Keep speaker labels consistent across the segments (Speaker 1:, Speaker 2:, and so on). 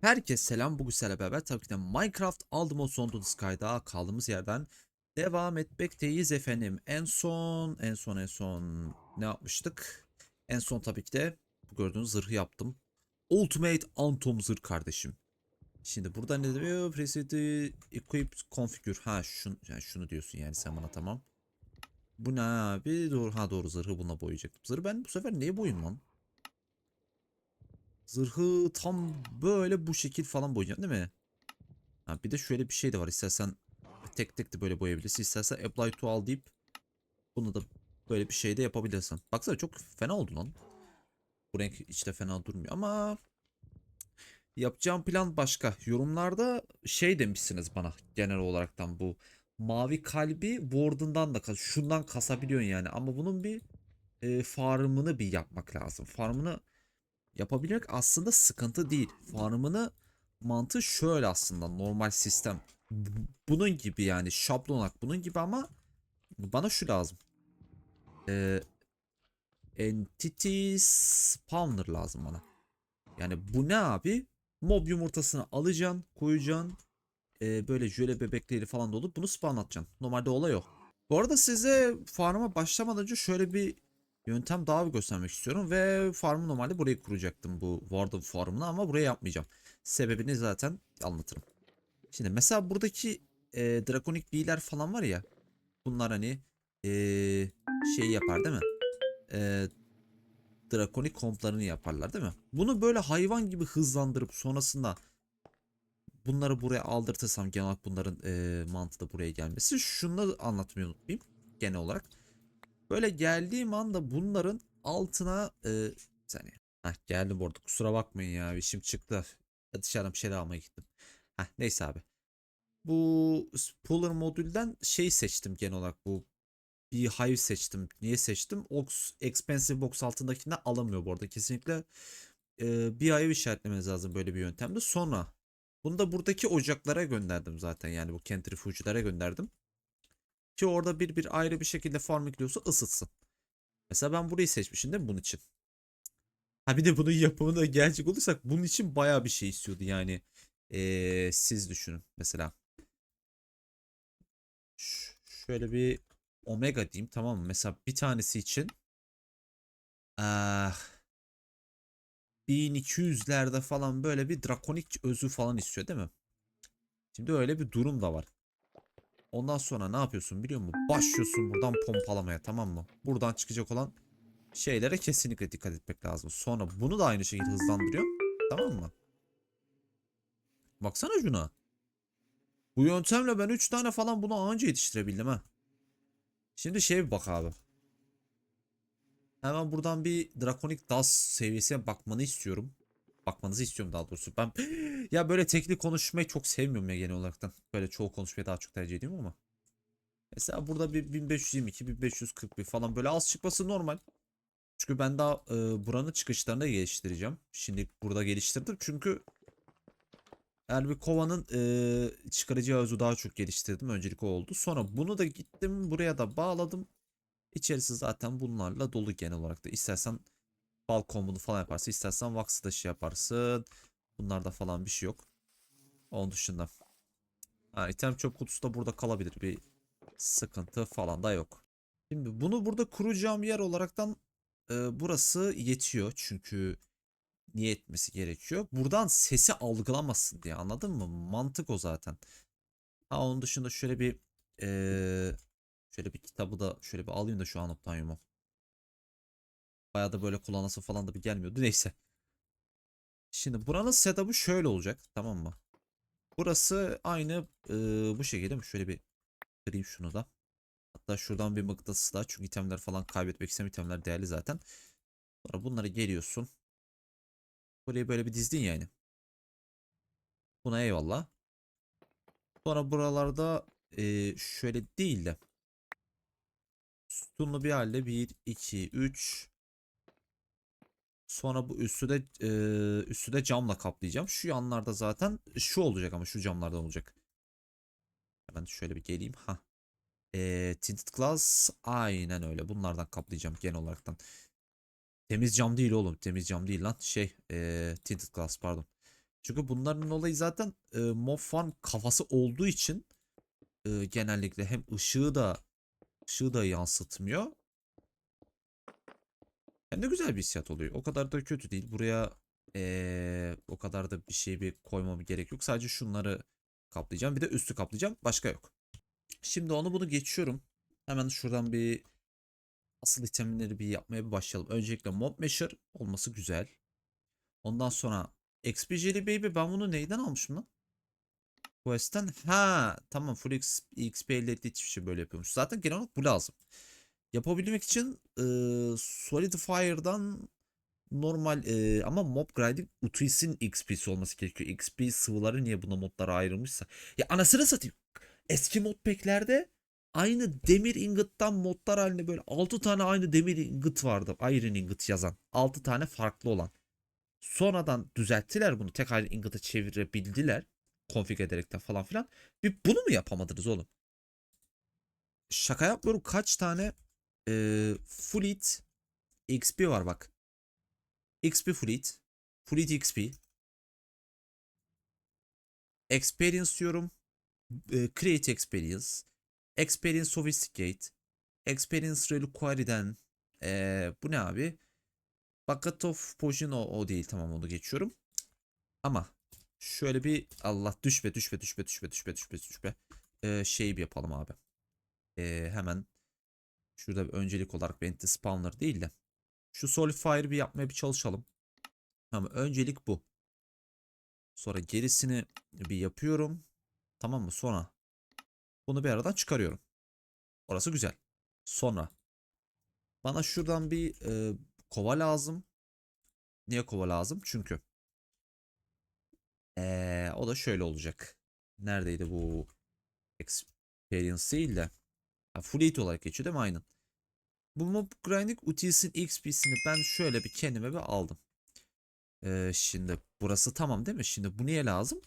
Speaker 1: Herkes selam. Bugün sizlerle beraber tabii ki de Minecraft aldım o sondu Sky'da kaldığımız yerden devam etmekteyiz efendim. En son, en son, en son ne yapmıştık? En son tabii ki de bu gördüğünüz zırhı yaptım. Ultimate Antom zırh kardeşim. Şimdi burada ne diyor? Preset equip configure. Ha şunu, yani şunu diyorsun yani sen bana tamam. Bu ne abi? Doğru, ha doğru zırhı bununla boyayacaktım. Zırhı ben bu sefer neye boyayayım lan? Zırhı tam böyle bu şekil falan boyayacağım değil mi? Ha, bir de şöyle bir şey de var. İstersen tek tek de böyle boyayabilirsin. İstersen apply to al deyip bunu da böyle bir şey de yapabilirsin. Baksana çok fena oldu lan. Bu renk hiç de fena durmuyor ama yapacağım plan başka. Yorumlarda şey demişsiniz bana genel olaraktan bu mavi kalbi Warden'dan da kas şundan kasabiliyorsun yani ama bunun bir e, farmını bir yapmak lazım. Farmını yapabilmek aslında sıkıntı değil. Farmını mantığı şöyle aslında normal sistem. Bu- Bunun gibi yani şablon olarak bunun gibi ama bana şu lazım. Ee, entity spawner lazım bana. Yani bu ne abi? Mob yumurtasını alacaksın, koyacaksın. Ee, böyle jöle bebekleri falan da olup bunu spawn atacaksın. Normalde olay o. Bu arada size farma başlamadan önce şöyle bir yöntem daha bir göstermek istiyorum ve farmı normalde buraya kuracaktım bu Warden farmını ama buraya yapmayacağım. Sebebini zaten anlatırım. Şimdi mesela buradaki e, drakonik bee'ler falan var ya bunlar hani e, şey yapar değil mi? E, drakonik komplarını yaparlar değil mi? Bunu böyle hayvan gibi hızlandırıp sonrasında bunları buraya aldırtırsam genel olarak bunların e, mantığı da buraya gelmesi. Şunu da anlatmayı unutmayayım genel olarak. Böyle geldiğim anda bunların altına e, bir saniye. Heh, geldim bu arada kusura bakmayın ya işim çıktı. Dışarıdan bir şeyler almaya gittim. Heh, neyse abi. Bu Spooler modülden şey seçtim genel olarak bu bir hive seçtim. Niye seçtim? Ox Expensive Box altındakinden alamıyor bu arada. Kesinlikle e, bir hive işaretlemeniz lazım böyle bir yöntemde. Sonra bunu da buradaki ocaklara gönderdim zaten. Yani bu centrifuge'lara gönderdim. Ki orada bir bir ayrı bir şekilde farm kilosu ısıtsın. Mesela ben burayı seçmişim değil mi bunun için? Ha bir de bunun yapımına gelecek olursak bunun için bayağı bir şey istiyordu yani. Ee, siz düşünün mesela. Ş- şöyle bir omega diyeyim tamam mı? Mesela bir tanesi için ah, 1200'lerde falan böyle bir drakonik özü falan istiyor değil mi? Şimdi öyle bir durum da var. Ondan sonra ne yapıyorsun biliyor musun? Başlıyorsun buradan pompalamaya tamam mı? Buradan çıkacak olan şeylere kesinlikle dikkat etmek lazım. Sonra bunu da aynı şekilde hızlandırıyor. Tamam mı? Baksana şuna. Bu yöntemle ben 3 tane falan bunu anca yetiştirebildim ha. Şimdi şey bir bak abi. Hemen buradan bir Draconic Dust seviyesine bakmanı istiyorum. Bakmanızı istiyorum daha doğrusu. Ben ya böyle teknik konuşmayı çok sevmiyorum ya genel olaraktan. Böyle çoğu konuşmayı daha çok tercih ediyorum ama. Mesela burada bir 1522, 1541 falan böyle az çıkması normal. Çünkü ben daha e, buranın çıkışlarını geliştireceğim. Şimdi burada geliştirdim çünkü eğer bir kovanın e, çıkaracağı özü daha çok geliştirdim. Öncelik o oldu. Sonra bunu da gittim buraya da bağladım. İçerisi zaten bunlarla dolu genel olarak da. İstersen balkon bunu falan yaparsın. istersen wax taşı yaparsın. Bunlarda falan bir şey yok. Onun dışında. Ha, item çöp kutusu da burada kalabilir. Bir sıkıntı falan da yok. Şimdi bunu burada kuracağım yer olaraktan e, burası yetiyor. Çünkü niye etmesi gerekiyor? Buradan sesi algılamasın diye anladın mı? Mantık o zaten. Ha onun dışında şöyle bir e, şöyle bir kitabı da şöyle bir alayım da şu an Optanyum'u. Bayağı da böyle kullanası falan da bir gelmiyordu. Neyse. Şimdi buranın setup'ı şöyle olacak. Tamam mı? Burası aynı e, bu şekilde mi? Şöyle bir kırayım şunu da. Hatta şuradan bir mıknatıs daha. Çünkü itemler falan kaybetmek istem itemler değerli zaten. Sonra bunları geliyorsun. Burayı böyle bir dizdin yani. Buna eyvallah. Sonra buralarda e, şöyle değil de sütunlu bir halde 1, 2, 3 Sonra bu üstü de e, üstü de camla kaplayacağım. Şu yanlarda zaten şu olacak ama şu camlardan olacak. Hemen şöyle bir geleyim. Ha. E, tinted glass aynen öyle. Bunlardan kaplayacağım genel olaraktan. Temiz cam değil oğlum. Temiz cam değil lan. Şey, e, tinted glass pardon. Çünkü bunların olayı zaten e, mob kafası olduğu için e, genellikle hem ışığı da ışığı da yansıtmıyor. Hem de güzel bir hissiyat oluyor. O kadar da kötü değil. Buraya e, o kadar da bir şey bir koymama gerek yok. Sadece şunları kaplayacağım. Bir de üstü kaplayacağım. Başka yok. Şimdi onu bunu geçiyorum. Hemen şuradan bir asıl itemleri bir yapmaya bir başlayalım. Öncelikle mob measure olması güzel. Ondan sonra XP Jelly Baby ben bunu neyden almışım lan? Quest'ten. Ha tamam full XP elde ettiği hiçbir şey böyle yapıyormuş. Zaten genel olarak bu lazım. Yapabilmek için e, Solidifier'dan normal e, ama mob grinding Utis'in XP'si olması gerekiyor. XP sıvıları niye buna modlara ayrılmışsa. Ya anasını satayım. Eski mod packlerde aynı demir ingot'tan modlar haline böyle 6 tane aynı demir ingot vardı. Iron ingot yazan. 6 tane farklı olan. Sonradan düzelttiler bunu. Tek ayrı ingot'a çevirebildiler. Config ederek de falan filan. Bir bunu mu yapamadınız oğlum? Şaka yapmıyorum. Kaç tane e, Fleet XP var bak. XP Fleet. Fleet XP. Experience diyorum. E, create Experience. Experience Sophisticate. Experience Reliquary'den. E, bu ne abi? Bucket of Potion o, o değil. Tamam onu geçiyorum. Ama şöyle bir Allah düşme düşme düşme düşme düşme düşme düşme. E, şey bir yapalım abi. E, hemen şurada bir öncelik olarak Bentley Spawner değil de şu Solidifier bir yapmaya bir çalışalım. Ama öncelik bu. Sonra gerisini bir yapıyorum. Tamam mı? Sonra bunu bir aradan çıkarıyorum. Orası güzel. Sonra bana şuradan bir e, kova lazım. Niye kova lazım? Çünkü e, o da şöyle olacak. Neredeydi bu experience değil de ha, fleet olarak geçiyor değil mi? Aynen. Bu mob grinding utils'in XP'sini ben şöyle bir kendime bir aldım. Ee, şimdi burası tamam değil mi? Şimdi bu niye lazım?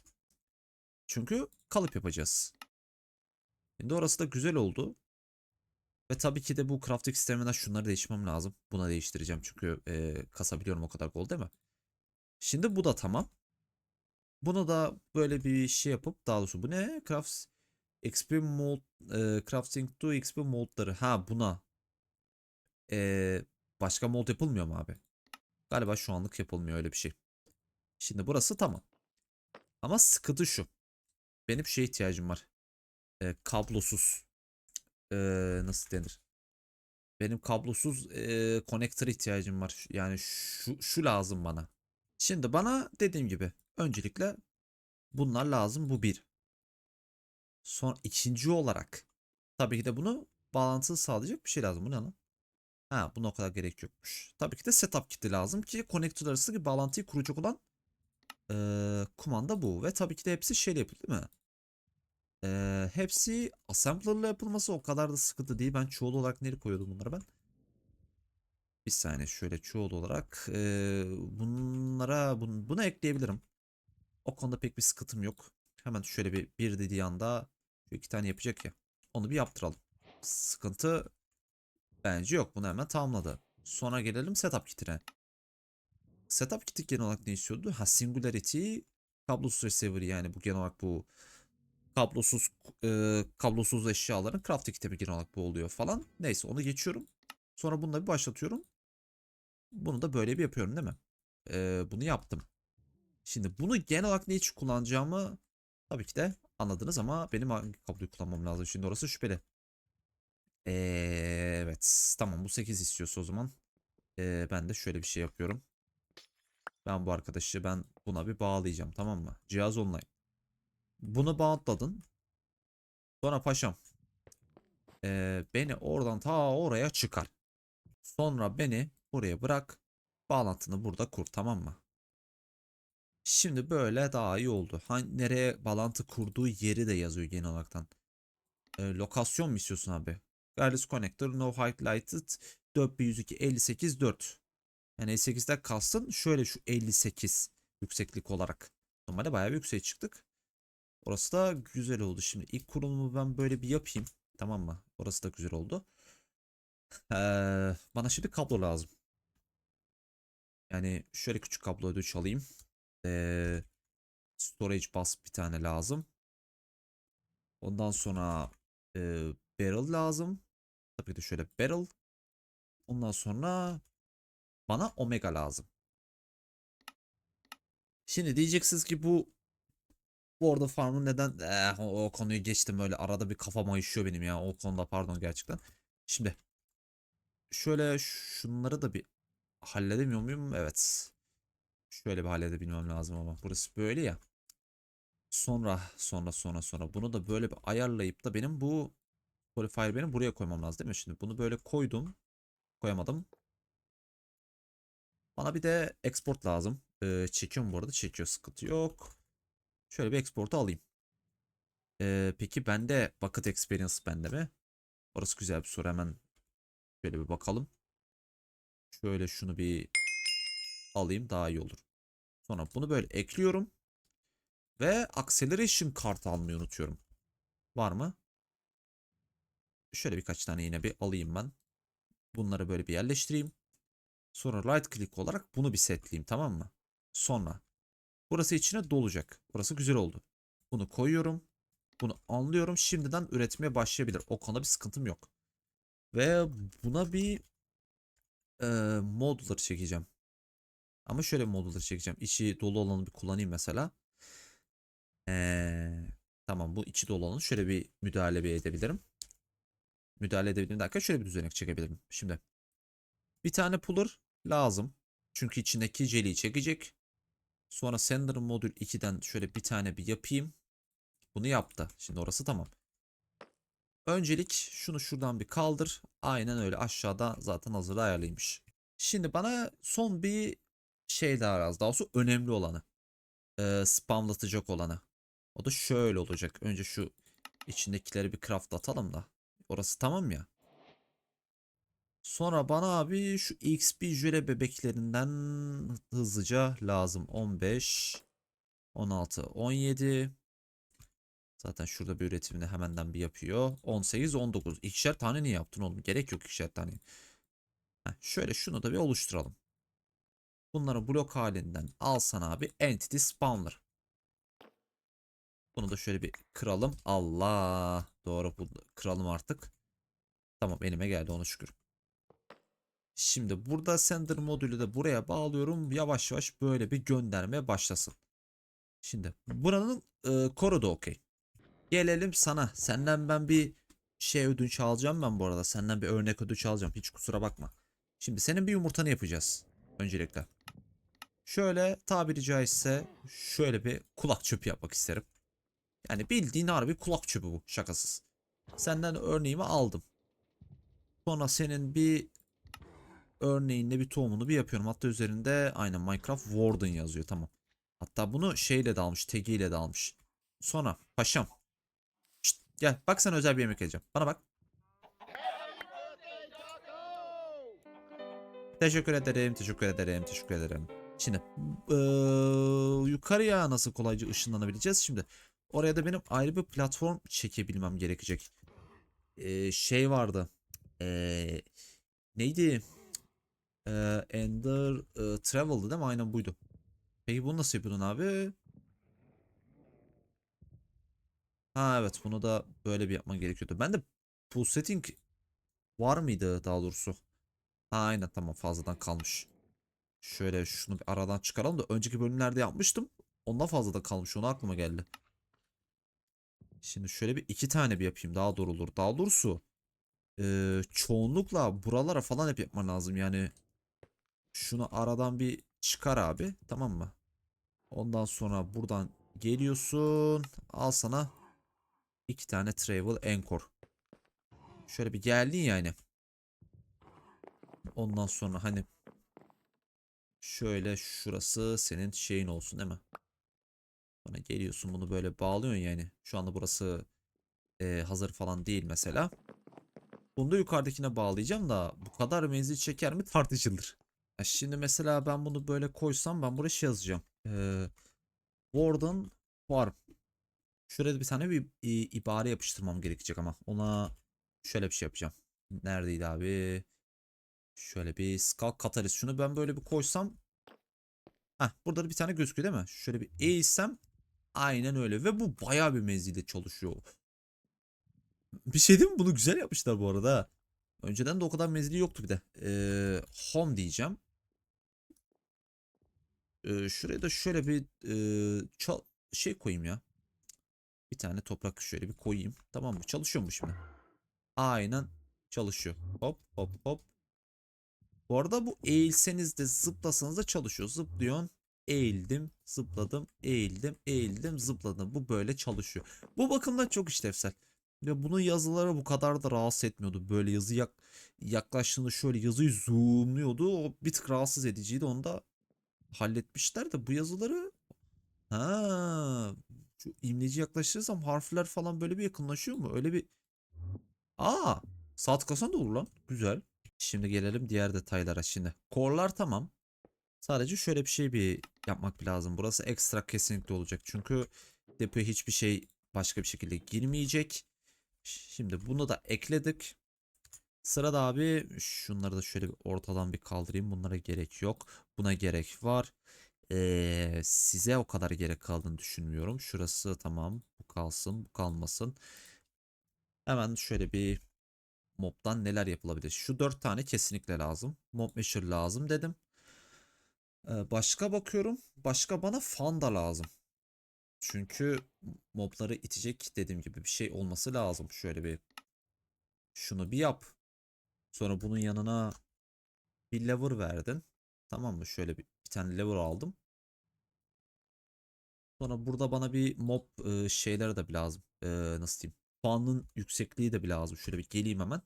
Speaker 1: Çünkü kalıp yapacağız. Şimdi orası da güzel oldu. Ve tabii ki de bu crafting sisteminden şunları değiştirmem lazım. Buna değiştireceğim çünkü e, kasabiliyorum o kadar gol değil mi? Şimdi bu da tamam. Bunu da böyle bir şey yapıp daha doğrusu bu ne? Crafts XP mold e, crafting to XP moldları. Ha buna. E, başka mod yapılmıyor mu abi? Galiba şu anlık yapılmıyor öyle bir şey. Şimdi burası tamam. Ama sıkıntı şu. Benim şeye ihtiyacım var. E, kablosuz. E, nasıl denir? Benim kablosuz e, connector ihtiyacım var. Yani şu, şu lazım bana. Şimdi bana dediğim gibi öncelikle bunlar lazım. Bu bir. Son ikinci olarak tabii ki de bunu bağlantılı sağlayacak bir şey lazım. Bu ne lan? Ha buna o kadar gerek yokmuş. Tabii ki de setup kiti lazım ki konektör arasındaki bağlantıyı kuracak olan eee, kumanda bu. Ve tabii ki de hepsi şeyle yapıldı değil mi? Eee, hepsi assembler'la yapılması o kadar da sıkıntı değil. Ben çoğul olarak nereye koyuyordum bunları ben? Bir saniye şöyle çoğul olarak eee, bunlara bunu, bunu ekleyebilirim. O konuda pek bir sıkıntım yok. Hemen şöyle bir bir dediği anda iki tane yapacak ya. Onu bir yaptıralım. Sıkıntı Bence yok. Bunu hemen tamamladı. Sonra gelelim setup kitine. Setup kiti genel olarak ne istiyordu? Ha Singularity kablosuz receiver yani bu genel olarak bu kablosuz e, kablosuz eşyaların crafting kiti genel olarak bu oluyor falan. Neyse onu geçiyorum. Sonra bununla bir başlatıyorum. Bunu da böyle bir yapıyorum değil mi? E, bunu yaptım. Şimdi bunu genel olarak ne için kullanacağımı tabii ki de anladınız ama benim hangi kabloyu kullanmam lazım? Şimdi orası şüpheli. Ee, evet. Tamam bu 8 istiyorsa o zaman. Ee, ben de şöyle bir şey yapıyorum. Ben bu arkadaşı ben buna bir bağlayacağım tamam mı? Cihaz online. Bunu bağladın. Sonra paşam. ee, beni oradan ta oraya çıkar. Sonra beni buraya bırak. Bağlantını burada kur tamam mı? Şimdi böyle daha iyi oldu. Hangi, nereye bağlantı kurduğu yeri de yazıyor genel olaraktan. Ee, lokasyon mu istiyorsun abi? Wireless connector no highlighted 4102 58 4. Yani 58'den kastın şöyle şu 58 yükseklik olarak. Normalde bayağı bir yükseğe çıktık. Orası da güzel oldu. Şimdi ilk kurulumu ben böyle bir yapayım. Tamam mı? Orası da güzel oldu. Ee, bana şimdi kablo lazım. Yani şöyle küçük kablo ödünç alayım. Ee, storage bus bir tane lazım. Ondan sonra e, barrel lazım. Tabii ki de şöyle barrel. Ondan sonra bana omega lazım. Şimdi diyeceksiniz ki bu bu arada farmın neden Eh, o, o konuyu geçtim öyle arada bir kafam ayışıyor benim ya o konuda pardon gerçekten. Şimdi şöyle şunları da bir halledemiyor muyum? Evet. Şöyle bir halledebilmem lazım ama burası böyle ya. Sonra sonra sonra sonra bunu da böyle bir ayarlayıp da benim bu qualifier benim buraya koymam lazım değil mi? Şimdi bunu böyle koydum. Koyamadım. Bana bir de export lazım. Ee, çekiyorum bu arada. Çekiyor sıkıntı yok. Şöyle bir export'u alayım. Ee, peki bende bucket experience bende mi? Orası güzel bir soru. Hemen şöyle bir bakalım. Şöyle şunu bir alayım daha iyi olur. Sonra bunu böyle ekliyorum. Ve acceleration kart almayı unutuyorum. Var mı? Şöyle birkaç tane yine bir alayım ben. Bunları böyle bir yerleştireyim. Sonra right click olarak bunu bir setleyeyim tamam mı? Sonra burası içine dolacak. Burası güzel oldu. Bunu koyuyorum. Bunu anlıyorum. Şimdiden üretmeye başlayabilir. O konuda bir sıkıntım yok. Ve buna bir e, modular çekeceğim. Ama şöyle modular çekeceğim. İçi dolu olanı bir kullanayım mesela. Ee, tamam bu içi dolu olanı şöyle bir müdahale bir edebilirim. Müdahale edebilirim derken şöyle bir düzenek çekebilirim. Şimdi bir tane puller lazım. Çünkü içindeki jeliyi çekecek. Sonra sender modül 2'den şöyle bir tane bir yapayım. Bunu yaptı. Şimdi orası tamam. Öncelik şunu şuradan bir kaldır. Aynen öyle aşağıda zaten hazır ayarlıymış. Şimdi bana son bir şey daha lazım. Daha doğrusu önemli olanı. Ee, spamlatacak olanı. O da şöyle olacak. Önce şu içindekileri bir craftlatalım da. Orası tamam ya. Sonra bana abi şu XP jöle bebeklerinden hızlıca lazım. 15, 16, 17. Zaten şurada bir üretimini hemenden bir yapıyor. 18, 19. İkişer tane niye yaptın oğlum? Gerek yok ikişer tane. Heh, şöyle şunu da bir oluşturalım. Bunları blok halinden alsan abi entity spawner. Bunu da şöyle bir kıralım. Allah. Doğru bu kıralım artık. Tamam elime geldi onu şükür. Şimdi burada sender modülü de buraya bağlıyorum. Yavaş yavaş böyle bir göndermeye başlasın. Şimdi buranın e, koru da okey. Gelelim sana. Senden ben bir şey ödünç alacağım ben bu arada. Senden bir örnek ödünç alacağım. Hiç kusura bakma. Şimdi senin bir yumurtanı yapacağız. Öncelikle. Şöyle tabiri caizse şöyle bir kulak çöpü yapmak isterim. Yani bildiğin harbi kulak çöpü bu. Şakasız. Senden örneğimi aldım. Sonra senin bir örneğinle bir tohumunu bir yapıyorum. Hatta üzerinde aynen Minecraft Warden yazıyor. Tamam. Hatta bunu şeyle de almış. Tegiyle de almış. Sonra paşam. Şşt, gel bak sana özel bir yemek edeceğim. Bana bak. Teşekkür ederim. Teşekkür ederim. Teşekkür ederim. Şimdi eee, yukarıya nasıl kolayca ışınlanabileceğiz? Şimdi oraya da benim ayrı bir platform çekebilmem gerekecek. Eee, şey vardı. Eee, neydi? Eee, Ender eee, Travel'dı değil mi? Aynen buydu. Peki bunu nasıl yapıyordun abi? Ha evet bunu da böyle bir yapman gerekiyordu. Ben de pull setting var mıydı daha doğrusu? Ha aynen tamam fazladan kalmış. Şöyle şunu bir aradan çıkaralım da önceki bölümlerde yapmıştım. Ondan fazla da kalmış. Onu aklıma geldi. Şimdi şöyle bir iki tane bir yapayım. Daha doğru olur. Daha doğrusu eee, çoğunlukla buralara falan hep yapman lazım. Yani şunu aradan bir çıkar abi. Tamam mı? Ondan sonra buradan geliyorsun. Al sana iki tane travel anchor. Şöyle bir geldin yani. Ondan sonra hani Şöyle şurası senin şeyin olsun değil mi? Sonra geliyorsun bunu böyle bağlıyorsun yani. Şu anda burası e, hazır falan değil mesela. Bunu da yukarıdakine bağlayacağım da bu kadar menzil çeker mi tartışılır. Ya şimdi mesela ben bunu böyle koysam ben buraya şey yazacağım. Ee, Warden Farm. Şuraya bir tane bir i- ibare yapıştırmam gerekecek ama ona şöyle bir şey yapacağım. Neredeydi abi? Şöyle bir Skull Catalyst. Şunu ben böyle bir koysam. Heh, burada da bir tane gözüküyor değil mi? Şöyle bir eğilsem Aynen öyle ve bu bayağı bir menzilde çalışıyor. Bir şey değil mi? Bunu güzel yapmışlar bu arada. Önceden de o kadar menzili yoktu bir de. Ee, home diyeceğim. Ee, şuraya da şöyle bir e, çal şey koyayım ya. Bir tane toprak şöyle bir koyayım. Tamam mı? Çalışıyor mu şimdi? Aynen çalışıyor. Hop hop hop. Bu arada bu eğilseniz de zıplasanız da çalışıyor. Zıplıyorsun. Eğildim, zıpladım, eğildim, eğildim, zıpladım. Bu böyle çalışıyor. Bu bakımdan çok işlevsel. Ya bunun yazıları bu kadar da rahatsız etmiyordu. Böyle yazı yak yaklaştığında şöyle yazıyı zoomluyordu. O bir tık rahatsız ediciydi. Onu da halletmişler de bu yazıları ha şu imleci yaklaştırırsam harfler falan böyle bir yakınlaşıyor mu? Öyle bir Aa saat kasan da olur lan. Güzel. Şimdi gelelim diğer detaylara şimdi. Korlar tamam. Sadece şöyle bir şey bir yapmak lazım. Burası ekstra kesinlikle olacak. Çünkü depoya hiçbir şey başka bir şekilde girmeyecek. Şimdi bunu da ekledik. Sırada abi şunları da şöyle bir ortadan bir kaldırayım. Bunlara gerek yok. Buna gerek var. Ee, size o kadar gerek kaldığını düşünmüyorum. Şurası tamam. Bu kalsın. Bu kalmasın. Hemen şöyle bir mob'dan neler yapılabilir? Şu dört tane kesinlikle lazım. Mob measure lazım dedim. Ee, başka bakıyorum. Başka bana fan da lazım. Çünkü mobları itecek dediğim gibi bir şey olması lazım. Şöyle bir şunu bir yap. Sonra bunun yanına bir lever verdin. Tamam mı? Şöyle bir, bir tane lever aldım. Sonra burada bana bir mob e, şeyler de lazım. E, nasıl diyeyim? Puanın yüksekliği de bir lazım. Şöyle bir geleyim hemen.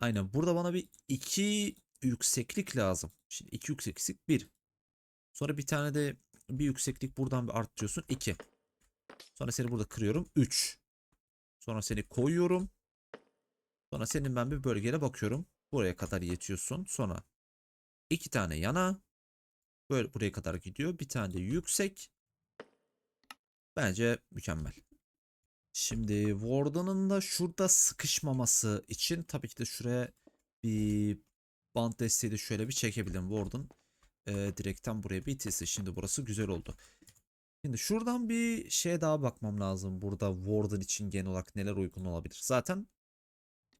Speaker 1: Aynen. Burada bana bir iki yükseklik lazım. Şimdi iki yükseklik bir. Sonra bir tane de bir yükseklik buradan bir arttırıyorsun. 2. Sonra seni burada kırıyorum. 3. Sonra seni koyuyorum. Sonra senin ben bir bölgeye bakıyorum. Buraya kadar yetiyorsun. Sonra iki tane yana. Böyle buraya kadar gidiyor. Bir tane de yüksek. Bence mükemmel. Şimdi Warden'ın da şurada sıkışmaması için tabii ki de şuraya bir band desteği de şöyle bir çekebilirim. Warden e, direkten buraya bir itilse. Şimdi burası güzel oldu. Şimdi şuradan bir şeye daha bakmam lazım. Burada Warden için genel olarak neler uygun olabilir. Zaten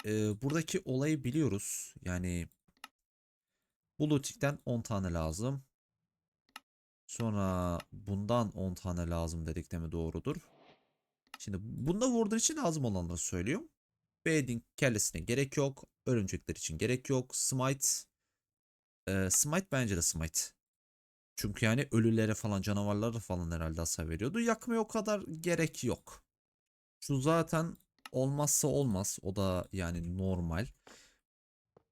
Speaker 1: e, buradaki olayı biliyoruz. Yani Bluetik'ten 10 tane lazım. Sonra bundan 10 tane lazım dedik de mi doğrudur? Şimdi bunda Warden için lazım olanları söylüyorum. Bedding kellesine gerek yok. Örümcekler için gerek yok. Smite. Ee, smite bence de smite. Çünkü yani ölülere falan canavarlara falan herhalde hasar veriyordu. Yakmaya o kadar gerek yok. Şu zaten olmazsa olmaz. O da yani normal.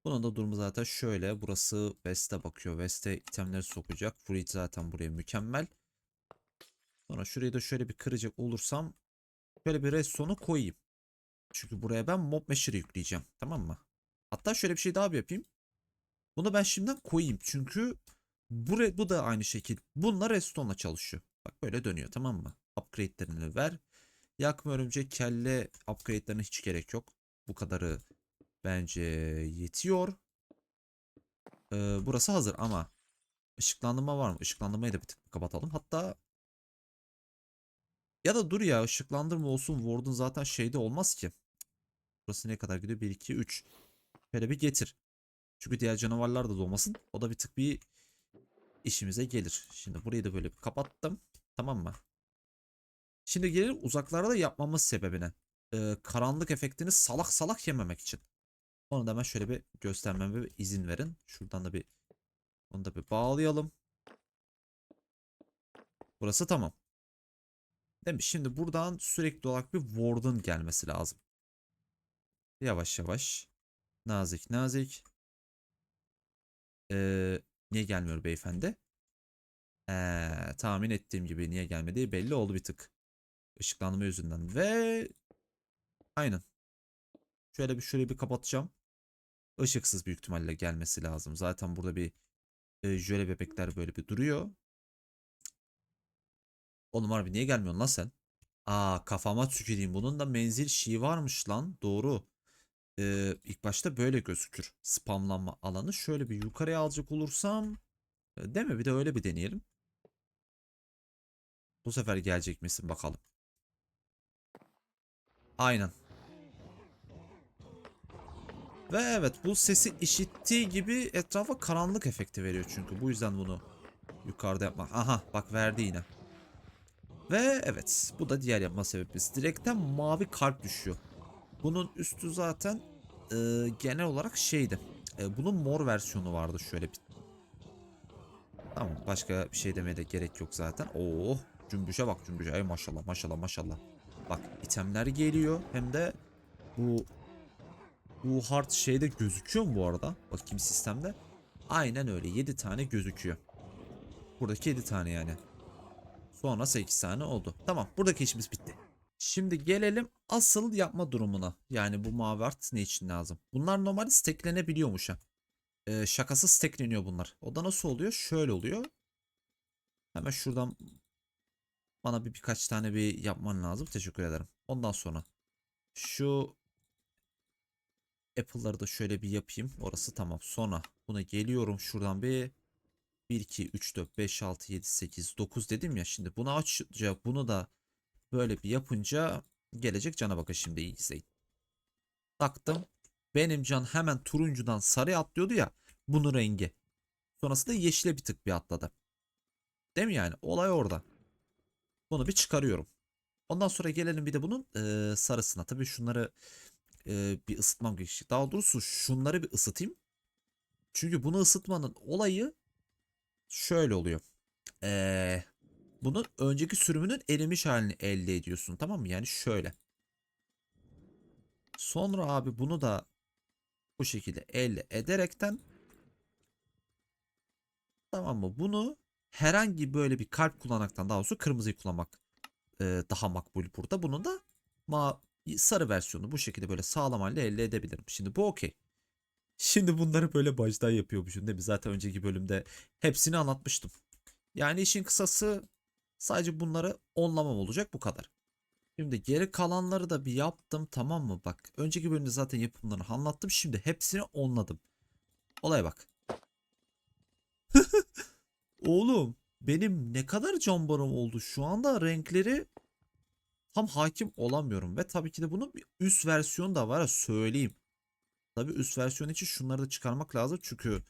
Speaker 1: Bunun da durumu zaten şöyle. Burası West'e bakıyor. West'e itemleri sokacak. Fruit zaten buraya mükemmel. Sonra şurayı da şöyle bir kıracak olursam şöyle bir redstone'u koyayım. Çünkü buraya ben mob measure yükleyeceğim. Tamam mı? Hatta şöyle bir şey daha bir yapayım. Bunu ben şimdiden koyayım. Çünkü bu, bu da aynı şekil. Bunlar redstone'la çalışıyor. Bak böyle dönüyor tamam mı? Upgrade'lerini ver. Yakma örümcek kelle upgrade'lerine hiç gerek yok. Bu kadarı bence yetiyor. Ee, burası hazır ama ışıklandırma var mı? Işıklandırmayı da bir tık kapatalım. Hatta ya da dur ya ışıklandırma olsun. Warden zaten şeyde olmaz ki. Burası ne kadar gidiyor? 1, 2, 3. Şöyle bir getir. Çünkü diğer canavarlar da doğmasın. O da bir tık bir işimize gelir. Şimdi burayı da böyle bir kapattım. Tamam mı? Şimdi gelelim uzaklarda da yapmamız sebebine. Ee, karanlık efektini salak salak yememek için. Onu da hemen şöyle bir göstermeme bir izin verin. Şuradan da bir onu da bir bağlayalım. Burası tamam. Değil mi? Şimdi buradan sürekli olarak bir warden gelmesi lazım. Yavaş yavaş. Nazik nazik. Ee, niye gelmiyor beyefendi? Ee, tahmin ettiğim gibi niye gelmediği belli oldu bir tık. Işıklandırma yüzünden. Ve aynen. Şöyle bir şöyle bir kapatacağım. Işıksız büyük ihtimalle gelmesi lazım. Zaten burada bir e, jöle bebekler böyle bir duruyor. Oğlum harbi niye gelmiyorsun lan sen? Aa kafama tüküreyim. Bunun da menzil şeyi varmış lan. Doğru. Ee, ilk başta böyle gözükür. Spamlanma alanı. Şöyle bir yukarıya alacak olursam. e, Değil mi? Bir de öyle bir deneyelim. Bu sefer gelecek misin bakalım. Aynen. Ve evet bu sesi işittiği gibi etrafa karanlık efekti veriyor çünkü. Bu yüzden bunu yukarıda yapmak. Aha bak verdi yine. Ve evet bu da diğer yapma sebebimiz. Direkten mavi kalp düşüyor. Bunun üstü zaten e, genel olarak şeydi. E, bunun mor versiyonu vardı şöyle bir. Tamam başka bir şey demeye de gerek yok zaten. Oo cümbüşe bak cümbüşe. Ay maşallah maşallah maşallah. Bak itemler geliyor hem de bu bu hard şeyde gözüküyor mu bu arada? Bakayım sistemde. Aynen öyle 7 tane gözüküyor. Buradaki 7 tane yani. Sonra 8 tane oldu. Tamam buradaki işimiz bitti. Şimdi gelelim asıl yapma durumuna. Yani bu mavi art ne için lazım? Bunlar normalde stacklenebiliyormuş ha. Ee, şakası stackleniyor bunlar. O da nasıl oluyor? Şöyle oluyor. Hemen şuradan bana bir birkaç tane bir yapman lazım. Teşekkür ederim. Ondan sonra şu Apple'ları da şöyle bir yapayım. Orası tamam. Sonra buna geliyorum şuradan bir 1, 2, 3, 4, 5, 6, 7, 8, 9 dedim ya. Şimdi bunu açınca bunu da böyle bir yapınca gelecek cana bakın şimdi iyi izleyin. Taktım. Benim can hemen turuncudan sarıya atlıyordu ya. Bunun rengi. Sonrasında yeşile bir tık bir atladı. Değil mi yani? Olay orada. Bunu bir çıkarıyorum. Ondan sonra gelelim bir de bunun eee, sarısına. Tabii şunları eee, bir ısıtmam gerekecek. Daha doğrusu şunları bir ısıtayım. Çünkü bunu ısıtmanın olayı şöyle oluyor. Eee, bunun önceki sürümünün erimiş halini elde ediyorsun. Tamam mı? Yani şöyle. Sonra abi bunu da bu şekilde elde ederekten tamam mı? Bunu herhangi böyle bir kalp kullanmaktan daha doğrusu kırmızıyı kullanmak e, daha makbul burada. Bunu da ma sarı versiyonu bu şekilde böyle sağlam halde elde edebilirim. Şimdi bu okey. Şimdi bunları böyle baştan yapıyormuşum değil mi? Zaten önceki bölümde hepsini anlatmıştım. Yani işin kısası sadece bunları onlamam olacak bu kadar. Şimdi geri kalanları da bir yaptım tamam mı? Bak önceki bölümde zaten yapımlarını anlattım. Şimdi hepsini onladım. Olaya bak. Oğlum benim ne kadar cambarım oldu. Şu anda renkleri tam hakim olamıyorum. Ve tabii ki de bunun bir üst versiyonu da var söyleyeyim. Tabii üst versiyon için şunları da çıkarmak lazım. Çünkü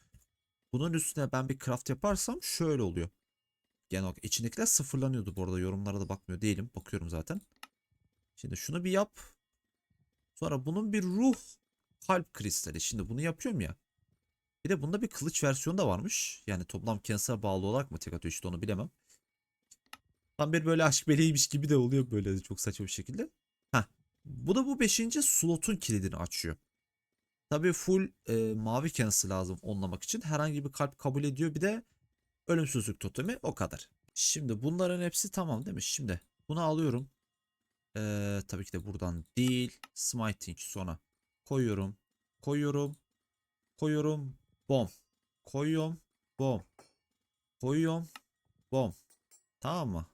Speaker 1: bunun üstüne ben bir craft yaparsam şöyle oluyor. Genel olarak içindekiler sıfırlanıyordu bu arada. Yorumlara da bakmıyor değilim. Bakıyorum zaten. Şimdi şunu bir yap. Sonra bunun bir ruh kalp kristali. Şimdi bunu yapıyorum ya. Bir de bunda bir kılıç versiyonu da varmış. Yani toplam cancer'a bağlı olarak mı tek atıyor işte onu bilemem. Tam bir böyle aşk meleğiymiş gibi de oluyor böyle çok saçma bir şekilde. Heh. Bu da bu 5. slotun kilidini açıyor. Tabii full e, mavi cancer lazım onlamak için. Herhangi bir kalp kabul ediyor. Bir de ölümsüzlük totemi o kadar. Şimdi bunların hepsi tamam değil mi? Şimdi bunu alıyorum. Ee, tabii ki de buradan değil. Smiting sonra koyuyorum. Koyuyorum. Koyuyorum. Bom. Koyuyorum. Bom. Koyuyorum. Bom. Tamam mı?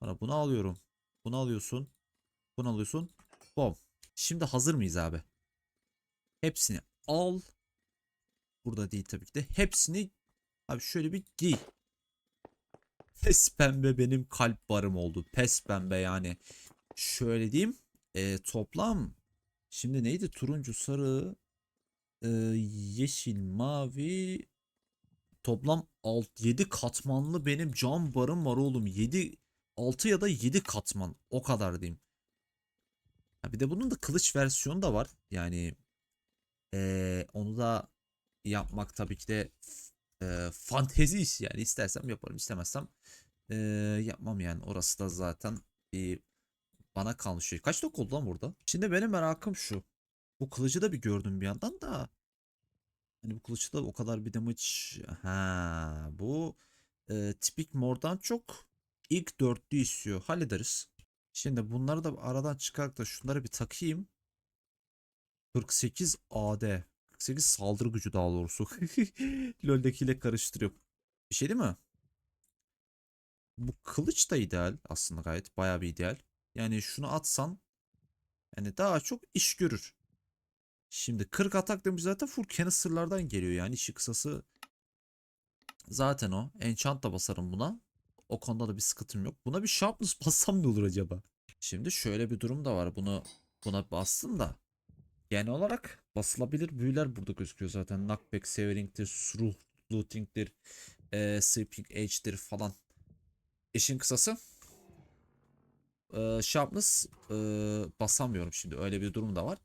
Speaker 1: Sonra bunu alıyorum. Bunu alıyorsun. Bunu alıyorsun. Bom. Şimdi hazır mıyız abi? Hepsini al. Burada değil tabii ki de. Hepsini abi şöyle bir giy. Pes pembe benim kalp barım oldu. Pes pembe yani. Şöyle diyeyim. E, toplam şimdi neydi? Turuncu, sarı, e, yeşil, mavi toplam 6 7 katmanlı benim cam barım var oğlum. 7 6 ya da 7 katman. O kadar diyeyim. Ha, bir de bunun da kılıç versiyonu da var. Yani e, onu da yapmak tabii ki de e, fantezi iş yani istersem yaparım istemezsem e, yapmam yani orası da zaten bir bana kalmış şey. Kaç dok oldu lan burada? Şimdi benim merakım şu. Bu kılıcı da bir gördüm bir yandan da. Hani bu kılıçta o kadar bir damage. Ha, bu e, tipik mordan çok ilk dörtlü istiyor. Hallederiz. Şimdi bunları da aradan çıkarak da şunları bir takayım. 48 AD. 48 saldırı gücü daha doğrusu. LoL'dekiyle karıştırıyorum. Bir şey değil mi? Bu kılıç da ideal aslında gayet bayağı bir ideal. Yani şunu atsan yani daha çok iş görür. Şimdi 40 atak demiş zaten full cancer'lardan geliyor yani işi kısası zaten o. Enchant da basarım buna. O konuda da bir sıkıntım yok. Buna bir sharpness bassam ne olur acaba? Şimdi şöyle bir durum da var. Bunu buna bastım da genel olarak basılabilir büyüler burada gözüküyor zaten. Knockback, Severing'dir, Sruh, Looting'dir, eee Sweeping Edge'dir falan. İşin kısası eee Sharpness eee, basamıyorum şimdi. Öyle bir durum da var.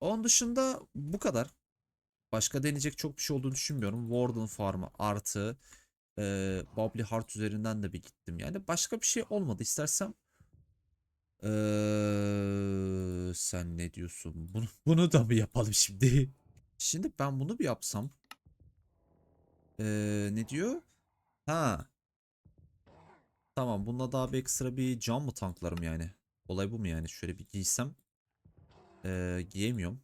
Speaker 1: Onun dışında bu kadar. Başka deneyecek çok bir şey olduğunu düşünmüyorum. Warden Farm'ı artı eee Bubbly Heart üzerinden de bir gittim. Yani başka bir şey olmadı. İstersem eee, sen ne diyorsun? Bunu, bunu da mı yapalım şimdi? Şimdi ben bunu bir yapsam. Eee, ne diyor? Ha. Tamam bununla daha bir ekstra bir can mı tanklarım yani? Olay bu mu yani? Şöyle bir giysem. Eee, giyemiyorum.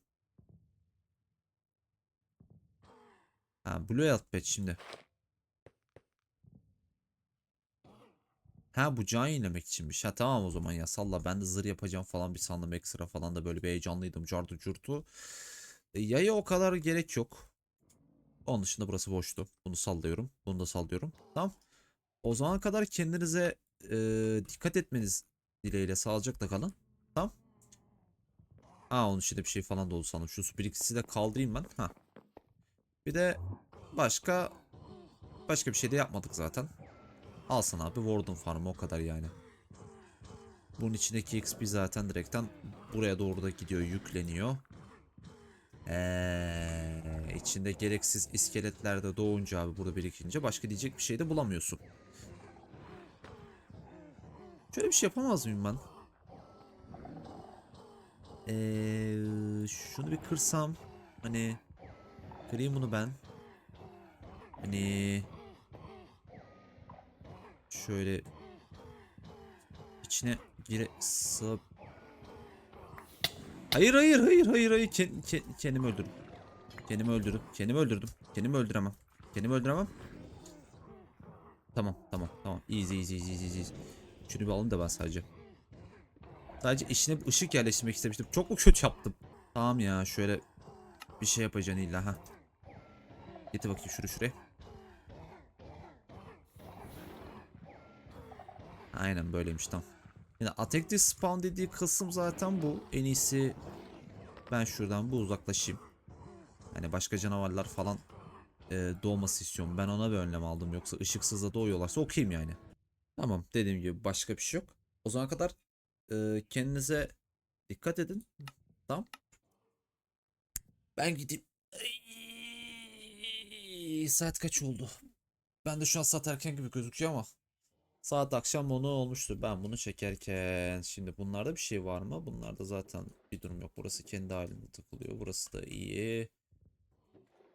Speaker 1: Ha Blue Health Patch şimdi. Ha bu can yenilemek içinmiş. Ha tamam o zaman ya salla ben de zırh yapacağım falan bir sandım ekstra falan da böyle bir heyecanlıydım cartu curtu. E, yaya o kadar gerek yok. Onun dışında burası boştu. Bunu sallıyorum. Bunu da sallıyorum. Tamam. O zamana kadar kendinize e, dikkat etmeniz dileğiyle sağlıcakla kalın. Tamam. Aa onun içinde bir şey falan dolu sandım. Şu su birikisi de kaldırayım ben. Ha. Bir de başka başka bir şey de yapmadık zaten. Alsın abi Warden Farm'ı o kadar yani. Bunun içindeki XP zaten direkten buraya doğru da gidiyor yükleniyor. Ee, içinde gereksiz iskeletler de doğunca abi burada birikince başka diyecek bir şey de bulamıyorsun. Şöyle bir şey yapamaz mıyım ben? Ee, şunu bir kırsam hani kırayım bunu ben. Hani şöyle içine gire sığıp Hayır hayır hayır hayır hayır Ken- ke- kendimi öldürdüm. Kendimi öldürdüm. Kendimi öldürdüm. Kendimi öldüremem. Kendimi öldüremem. Tamam tamam tamam. Easy easy easy easy. easy. Şunu bir alayım da ben sadece. Sadece içine bir ışık yerleştirmek istemiştim. Çok mu kötü yaptım? Tamam ya şöyle bir şey yapacaksın illa ha. Getir bakayım şunu şuraya. Aynen böyleymiş tamam. Yani Attack Spawn dediği kısım zaten bu. En iyisi ben şuradan bu uzaklaşayım. Hani başka canavarlar falan e, doğması istiyorum. Ben ona bir önlem aldım. Yoksa ışıksız da doğuyorlarsa okuyayım yani. Tamam dediğim gibi başka bir şey yok. O zaman kadar e, kendinize dikkat edin. Tamam. Ben gideyim. Ay, saat kaç oldu? Ben de şu an saat erken gibi gözüküyor ama Saat akşam onu olmuştu ben bunu çekerken. Şimdi bunlarda bir şey var mı? Bunlarda zaten bir durum yok. Burası kendi halinde takılıyor. Burası da iyi.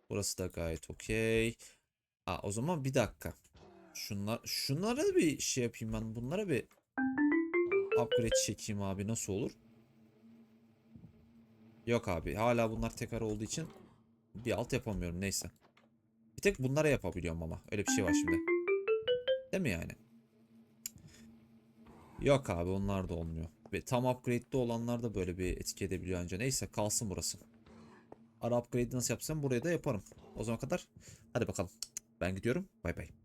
Speaker 1: Burası da gayet okey. Aa, o zaman bir dakika. Şunlar, şunlara bir şey yapayım ben. Bunlara bir upgrade çekeyim abi. Nasıl olur? Yok abi. Hala bunlar tekrar olduğu için bir alt yapamıyorum. Neyse. Bir tek bunlara yapabiliyorum ama. Öyle bir şey var şimdi. Değil mi yani? Yok abi onlar da olmuyor. Ve tam upgrade'de olanlar da böyle bir etki edebiliyor anca. Neyse kalsın burası. Ara upgrade'i nasıl yapsam buraya da yaparım. O zaman kadar hadi bakalım. Ben gidiyorum. Bay bay.